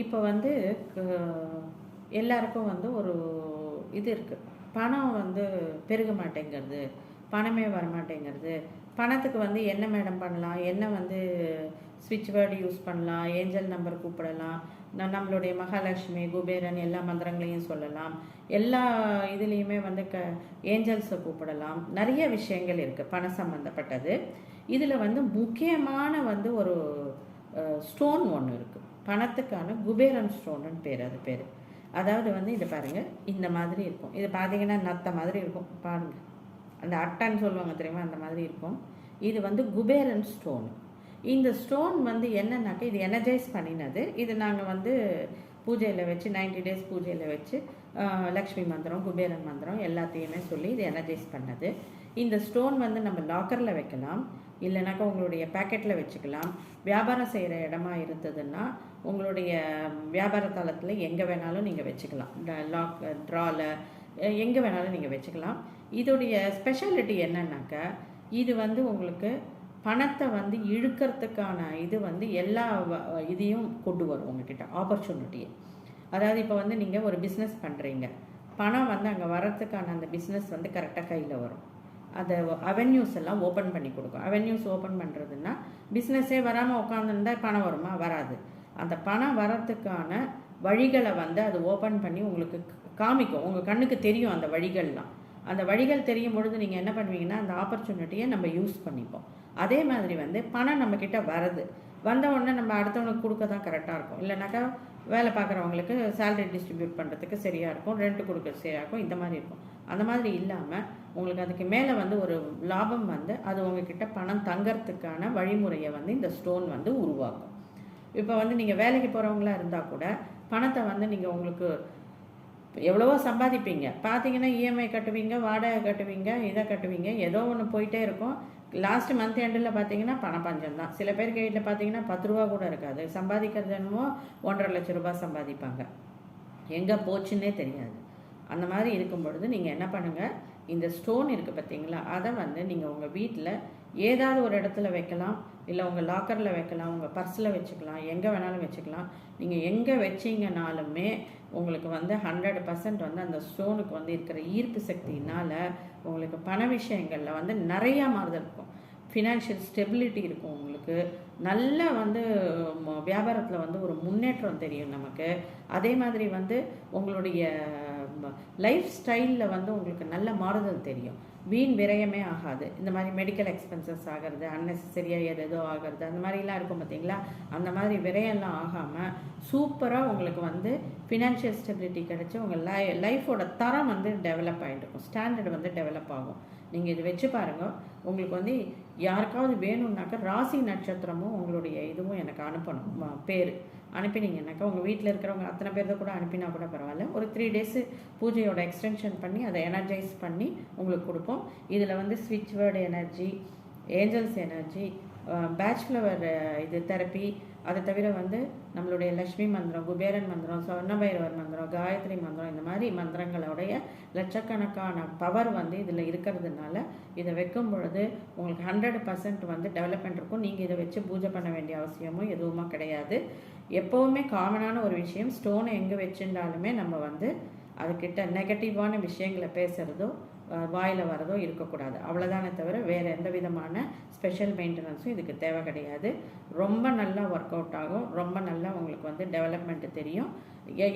இப்போ வந்து எல்லாருக்கும் வந்து ஒரு இது இருக்குது பணம் வந்து பெருக மாட்டேங்கிறது பணமே வரமாட்டேங்கிறது. பணத்துக்கு வந்து என்ன மேடம் பண்ணலாம்? என்ன வந்து ஸ்விட்ச் வேர்டு யூஸ் பண்ணலாம்? ஏஞ்சல் நம்பர் கூப்பிடலாம். நம்மளுடைய மகாலட்சுமி குபேரன் எல்லா மந்திரங்களையும் சொல்லலாம். எல்லா இதுலேயுமே வந்து க ஏஞ்சல்ஸை கூப்பிடலாம். நிறைய விஷயங்கள் இருக்குது பணம் சம்மந்தப்பட்டது இதில் வந்து முக்கியமான வந்து ஒரு ஸ்டோன் ஒன்று இருக்குது பணத்துக்கான குபேரன் ஸ்டோனுன்னு பேர் அது பேர். அதாவது வந்து இதை பாருங்கள் இந்த மாதிரி இருக்கும். இது பார்த்தீங்கன்னா நத்த மாதிரி இருக்கும். பாருங்கள் அந்த அட்டான்னு சொல்லுவாங்க தெரியுமா? அந்த மாதிரி இருக்கும். இது வந்து குபேரன் ஸ்டோன் இந்த ஸ்டோன் வந்து என்னன்னாக்கா இது எனர்ஜைஸ் பண்ணினது. இது நாங்கள் வந்து பூஜையில் வச்சு நைன்டி டேஸ் பூஜையில் வச்சு லக்ஷ்மி மந்திரம் குபேரன் மந்திரம் எல்லாத்தையுமே சொல்லி இது எனர்ஜைஸ் பண்ணது. இந்த ஸ்டோன் வந்து நம்ம லாக்கரில் வைக்கலாம். இல்லைனாக்கா உங்களுடைய பேக்கெட்டில் வச்சுக்கலாம். வியாபாரம் செய்கிற இடமா இருந்ததுன்னா உங்களுடைய வியாபார தளத்தில் எங்கே வேணாலும் நீங்கள் வச்சுக்கலாம். லாக் ட்ராவில் எங்கே வேணாலும் நீங்கள் வச்சுக்கலாம். இதோடைய ஸ்பெஷாலிட்டி என்னன்னாக்கா இது வந்து உங்களுக்கு பணத்தை வந்து இழுக்கிறதுக்கான இது வந்து எல்லா இதையும் கொண்டு வரும் உங்ககிட்ட ஆப்பர்ச்சுனிட்டியை அதாவது இப்போ வந்து நீங்கள் ஒரு பிஸ்னஸ் பண்ணுறீங்க பணம் வந்து அங்கே வர்றதுக்கான அந்த பிஸ்னஸ் வந்து கரெக்டாக கையில் வரும். அதை அவென்யூஸ் எல்லாம் ஓப்பன் பண்ணி கொடுக்கும். அவென்யூஸ் ஓப்பன் பண்ணுறதுன்னா பிஸ்னஸே வராமல் உட்காந்துருந்தா பணம் வருமா? வராது. அந்த பணம் வர்றதுக்கான வழிகளை வந்து அது ஓப்பன் பண்ணி உங்களுக்கு காமிக்கும். உங்கள் கண்ணுக்கு தெரியும் அந்த வழிகள்லாம். அந்த வழிகள் தெரியும் பொழுது நீங்கள் என்ன பண்ணுவீங்கன்னா அந்த ஆப்பர்ச்சுனிட்டியை நம்ம யூஸ் பண்ணிப்போம். அதே மாதிரி வந்து பணம் நம்மக்கிட்ட வருது வந்த உடனே நம்ம அடுத்தவனுக்கு கொடுக்க தான் கரெக்டாக இருக்கும். இல்லைனாக்கா வேலை பார்க்குறவங்களுக்கு சேலரி டிஸ்ட்ரிபியூட் பண்ணுறதுக்கு சரியாக இருக்கும். ரெண்ட் கொடுக்க சரியாக இருக்கும். இந்த மாதிரி இருக்கும். அந்த மாதிரி இல்லாமல் உங்களுக்கு அதுக்கு மேலே வந்து ஒரு லாபம் வந்து அது உங்ககிட்ட பணம் தங்கறதுக்கான வழிமுறையை வந்து இந்த ஸ்டோன் வந்து உருவாக்கும். இப்போ வந்து நீங்கள் வேலைக்கு போகிறவங்களா இருந்தால் கூட பணத்தை வந்து நீங்கள் உங்களுக்கு எவ்வளவோ சம்பாதிப்பீங்க. பார்த்தீங்கன்னா இஎம்ஐ கட்டுவீங்க வாடகை கட்டுவீங்க இதை கட்டுவீங்க ஏதோ ஒன்று போயிட்டே இருக்கும். லாஸ்ட் மந்த் எண்டில் பார்த்தீங்கன்னா பணப்பஞ்சம் தான். சில பேர் கையில் பார்த்தீங்கன்னா பத்து ரூபா கூட இருக்காது. சம்பாதிக்கிறது என்னமோ ஒன்றரை லட்ச ரூபாய் சம்பாதிப்பாங்க. எங்கே போச்சுன்னே தெரியாது. அந்த மாதிரி இருக்கும் பொழுது நீங்கள் என்ன பண்ணுங்கள் இந்த ஸ்டோன் இருக்குது பார்த்தீங்களா அதை வந்து நீங்கள் உங்கள் வீட்டில் ஏதாவது ஒரு இடத்துல வைக்கலாம் இல்லை உங்கள் லாக்கரில் வைக்கலாம் உங்கள் பர்ஸில் வச்சுக்கலாம் எங்கே வேணாலும் வச்சுக்கலாம். நீங்கள் எங்கே வச்சிங்கனாலுமே உங்களுக்கு வந்து ஹண்ட்ரட் பர்சன்ட் வந்து அந்த ஸ்டோனுக்கு வந்து இருக்கிற ஈர்ப்பு சக்தினால் உங்களுக்கு பண விஷயங்களில் வந்து நிறையா மாறுதல் இருக்கும். ஃபினான்ஷியல் ஸ்டெபிலிட்டி இருக்கும் உங்களுக்கு. நல்ல வந்து வியாபாரத்தில் வந்து ஒரு முன்னேற்றம் தெரியும் நமக்கு. அதே மாதிரி வந்து உங்களுடைய லைஃப் ஸ்டைலில் வந்து உங்களுக்கு நல்ல மாறுதல் தெரியும். வீண் விரயமே ஆகாது. இந்த மாதிரி மெடிக்கல் எக்ஸ்பென்சஸ் ஆகிறது அன்னெசரியாக எது எதோ ஆகிறது அந்த மாதிரிலாம் இருக்கும் பார்த்தீங்களா அந்த மாதிரி விரயம்லாம் ஆகாமல் சூப்பராக உங்களுக்கு வந்து ஃபினான்ஷியல் ஸ்டெபிலிட்டி கிடச்சி உங்கள் லை லைஃபோட தரம் வந்து டெவலப் ஆகிட்டு இருக்கும். ஸ்டாண்டர்ட் வந்து டெவலப் ஆகும். நீங்கள் இது வச்சு பாருங்கள் உங்களுக்கு வந்து யாருக்காவது வேணும்னாக்கா ராசி நட்சத்திரமும் உங்களுடைய இதுவும் எனக்கு அனுப்பணும். பேர். அனுப்பினீங்கன்னாக்கா உங்கள் வீட்டில் இருக்கிறவங்க அத்தனை பேர் கூட அனுப்பினா கூட பரவாயில்ல. ஒரு த்ரீ டேஸு பூஜையோட எக்ஸ்டென்ஷன் பண்ணி அதை எனர்ஜைஸ் பண்ணி உங்களுக்கு கொடுப்போம். இதில் வந்து ஸ்விட்ச் word energy angels energy patch flower இது தெரப்பி அதை தவிர வந்து நம்மளுடைய லக்ஷ்மி மந்திரம் குபேரன் மந்திரம் சொர்ணபைரவர் மந்திரம் காயத்ரி மந்திரம் இந்த மாதிரி மந்திரங்களுடைய லட்சக்கணக்கான பவர் வந்து இதில் இருக்கிறதுனால இதை வைக்கும் பொழுது உங்களுக்கு ஹண்ட்ரட் பர்சன்ட் வந்து டெவலப்மெண்ட் இருக்கும். நீங்கள் இதை வச்சு பூஜை பண்ண வேண்டிய அவசியமும் எதுவுமே கிடையாது. எப்போவுமே காமனான ஒரு விஷயம் ஸ்டோனை எங்கே வச்சுருந்தாலுமே நம்ம வந்து அதுக்கிட்ட நெகட்டிவான விஷயங்களை பேசுகிறதோ வாயில் வரதோ இருக்கக்கூடாது. அவ்வளோதானே தவிர வேறு எந்த விதமான ஸ்பெஷல் மெயின்டெனன்ஸும் இதுக்கு தேவை கிடையாது. ரொம்ப நல்லா ஒர்க் அவுட் ஆகும். ரொம்ப நல்லா உங்களுக்கு வந்து டெவலப்மெண்ட்டு தெரியும்.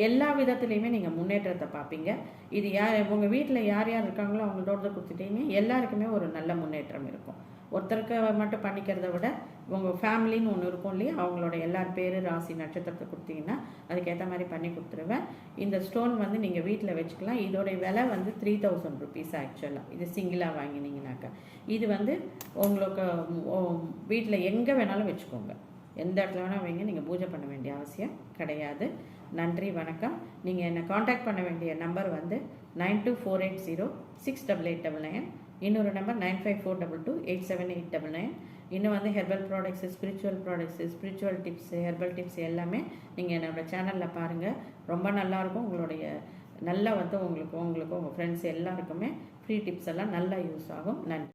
எல்லா விதத்துலேயுமே நீங்கள் முன்னேற்றத்தை பார்ப்பீங்க இது யார் உங்கள் வீட்டில் யார் யார் இருக்காங்களோ அவங்களோட கொடுத்துட்டீங்க எல்லாருக்குமே ஒரு நல்ல முன்னேற்றம் இருக்கும். ஒருத்தருக்கு மட்டும் பண்ணிக்கிறத விட உங்கள் ஃபேமிலின்னு ஒன்று இருக்கும் இல்லையா? அவங்களோட எல்லார் பேர் ராசி நட்சத்திரத்தை கொடுத்தீங்கன்னா அதுக்கேற்ற மாதிரி பண்ணி கொடுத்துருவேன். இந்த ஸ்டோன் வந்து நீங்கள் வீட்டில் வச்சுக்கலாம். இதோடைய விலை வந்து த்ரீ தௌசண்ட் ருபீஸ் ஆக்சுவலாக இது சிங்கிளாக வாங்கினீங்கனாக்கா இது வந்து உங்களுக்கு வீட்டில் எங்கே வேணாலும் வச்சுக்கோங்க. எந்த இடத்துல வேணால் வைங்க. நீங்கள் பூஜை பண்ண வேண்டிய அவசியம் கிடையாது. நன்றி வணக்கம். நீங்கள் என்னை காண்டாக்ட் பண்ண வேண்டிய நம்பர் வந்து nine two four eight zero six double eight double nine இன்னொரு number nine five four double two eight seven eight double nine இன்னும் வந்து herbal products spiritual products spiritual tips herbal tips எல்லாமே நீங்கள் என்னோடய சேனலில் பாருங்கள் ரொம்ப நல்லாயிருக்கும் உங்களுடைய நல்லா வந்து உங்களுக்கு உங்களுக்கு உங்கள் ஃப்ரெண்ட்ஸ் எல்லாருக்குமே ஃப்ரீ டிப்ஸ் எல்லாம் நல்லா யூஸ் ஆகும். நன்றி.